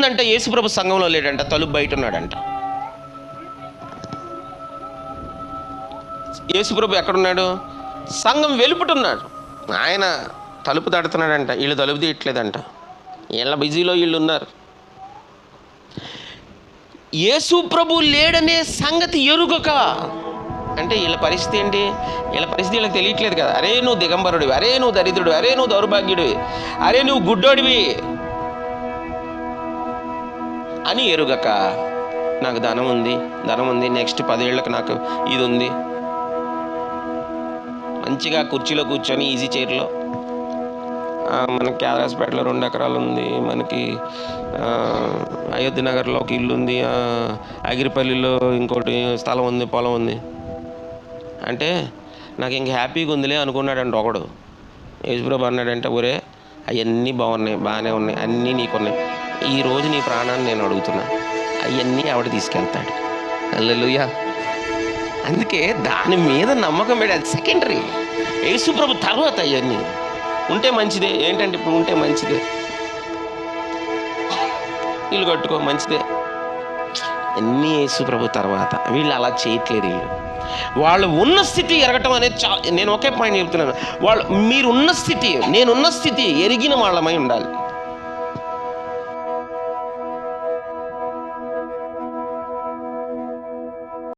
ఏముందంటే యేసుప్రభు సంఘంలో లేడంట తలుపు బయట ఉన్నాడంట. యేసుప్రభు ఎక్కడున్నాడు? సంఘం వెలుపుటున్నాడు ఆయన తలుపు దాడుతున్నాడంట వీళ్ళు తలుపు తీయట్లేదంట. వీళ్ళ బిజీలో వీళ్ళు ఉన్నారు. యేసు ప్రభు లేడనే సంగతి ఎరుగక. అంటే వీళ్ళ పరిస్థితి ఏంటి? వీళ్ళ పరిస్థితి వీళ్ళకి తెలియట్లేదు కదా. అరే నువ్వు దిగంబరుడివి అరే నువ్వు దరిద్రుడు అరే నువ్వు దౌర్భాగ్యుడివి అరే నువ్వు గుడ్డోడివి. అని ఎరుగక నాకు ధనం ఉంది ధనం ఉంది నెక్స్ట్ పదేళ్ళకి నాకు ఇది ఉంది. మంచిగా కుర్చీలో కూర్చొని ఈజీ చైర్లో మనకి క్యాదరాస్పేటలో రెండు ఎకరాలు ఉంది మనకి అయోధ్య నగర్లో ఒక ఇల్లు ఉంది అగిరిపల్లిలో ఇంకోటి స్థలం ఉంది పొలం ఉంది. అంటే నాకు ఇంక హ్యాపీగా ఉందిలే అనుకున్నాడంట ఒకడు. యేసుప్రభు అన్నాడంటే ఒరే అవన్నీ బాగున్నాయి బాగానే ఉన్నాయి అన్నీ నీకున్నాయి. ఈ రోజు నీ ప్రాణాన్ని నేను అడుగుతున్నా. అవన్నీ ఆవిడ తీసుకెళ్తాడు. అల్లెలుయ్యా అందుకే దాని మీద నమ్మకం పెట్టి అది సెకండరీ యేసుప్రభు తర్వాత అవన్నీ. ఉంటే మంచిదే ఏంటంటే ఇప్పుడు ఉంటే మంచిదే. ఇల్లు కట్టుకో మంచిదే. అన్నీ యేసుప్రభు తర్వాత. వీళ్ళు అలా చేయట్లేదు వీళ్ళు. వాళ్ళు ఉన్న స్థితి ఎరగటం అనేది చా నేను ఒకే పాయింట్ చెప్తున్నాను. వాళ్ళు మీరున్న స్థితి నేనున్న స్థితి ఎరిగిన వాళ్ళమై ఉండాలి.